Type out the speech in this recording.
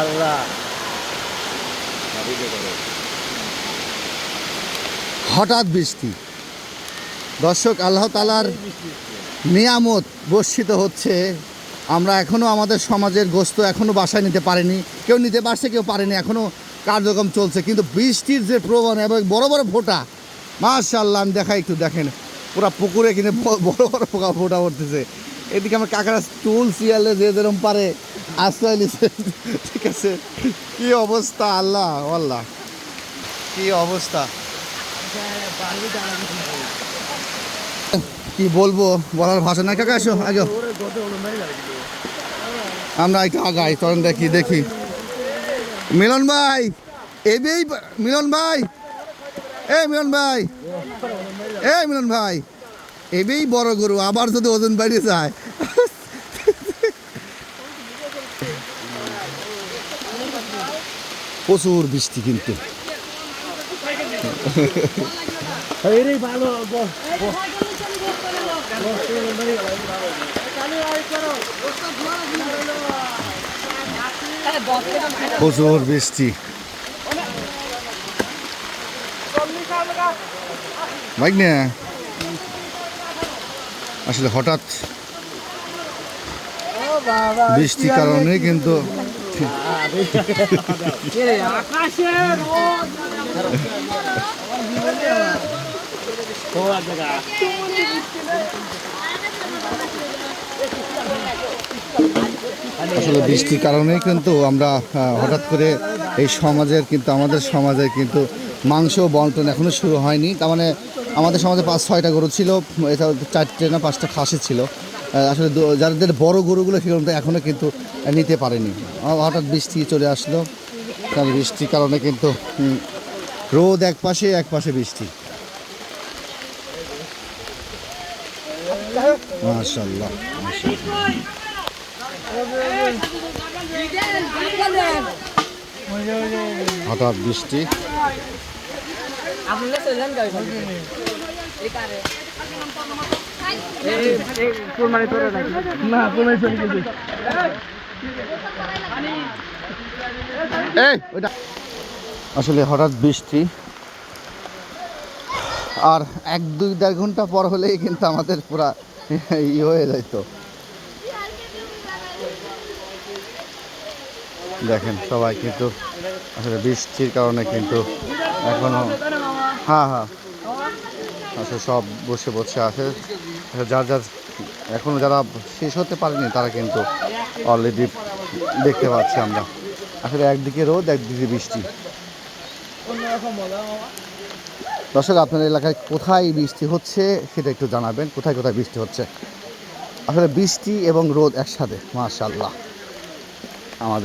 আল্লাহ হঠাৎ বৃষ্টি। দর্শক আল্লাহ তালার নিয়ামত বর্ষিত হচ্ছে। আমরা এখনও আমাদের সমাজের গোস্ত এখনও বাসায় নিতে পারিনি। কেউ নিতে পারছে কেউ পারেনি। এখনও কার্যক্রম চলছে। কিন্তু বৃষ্টির যে প্রবণ এবং বড় বড় ফোঁটা মাশাল্লাহ আমি দেখাই একটু দেখেন। পুরা পুকুরে কিনে বড় বড় পোকা ফোঁটা পড়তেছে। এদিকে আমার কাকারা চুল শিয়ালে যে যেরকম পারে আশ্রয় নিছে। ঠিক আছে। কি অবস্থা? আল্লাহ আল্লাহ। কি অবস্থা? কি বলব? বলার ভাষা নাই। কাকা আসো আগে। আমরা একটু আগাই তখন দেখি দেখি। মিলন ভাই এবেই মিলন ভাই। এ মিলন ভাই। এ মিলন ভাই। এবেই বড় গরু, আবার যদি ওজন বাড়িয়ে যায়। প্রচুর বৃষ্টি কিন্তু। প্রচুর বৃষ্টি। বাইক না। আসলে হঠাৎ বৃষ্টির কারণে কিন্তু আসলে বৃষ্টির কারণে কিন্তু আমরা হঠাৎ করে এই সমাজের কিন্তু, আমাদের সমাজে কিন্তু মাংস বন্টন এখনও শুরু হয়নি। তার মানে আমাদের সমাজে পাঁচ ছয়টা গরু ছিল এছাড়াও চারটে না পাঁচটা খাসি ছিল। আসলে যাদের বড় গরুগুলো সেগুলো এখনও কিন্তু নিতে পারেনি। হঠাৎ বৃষ্টি চলে আসলো। কারণ বৃষ্টির কারণে কিন্তু রোদ এক পাশে এক পাশে বৃষ্টি। হঠাৎ বৃষ্টি। আসলে হঠাৎ বৃষ্টি। আর এক, দুই, দেড় ঘণ্টা পর হলেই কিন্তু আমাদের পুরা ই হয়ে যেত দেখেন, সবাই কিন্তু আসলে বৃষ্টির কারণে কিন্তু এখনও হ্যাঁ হ্যাঁ। আসলে সব বসে বসে আছে যার যার, এখনও যারা শেষ হতে পারেনি, তারা কিন্তু অলরেডি দেখতে পাচ্ছি আমরা। আসলে একদিকে রোদ, একদিকে বৃষ্টি। দর্শক আপনার এলাকায় কোথায় বৃষ্টি হচ্ছে সেটা একটু জানাবেন। কোথায় কোথায় বৃষ্টি হচ্ছে? আসলে বৃষ্টি এবং রোদ একসাথে মাশাল্লাহ আমাদের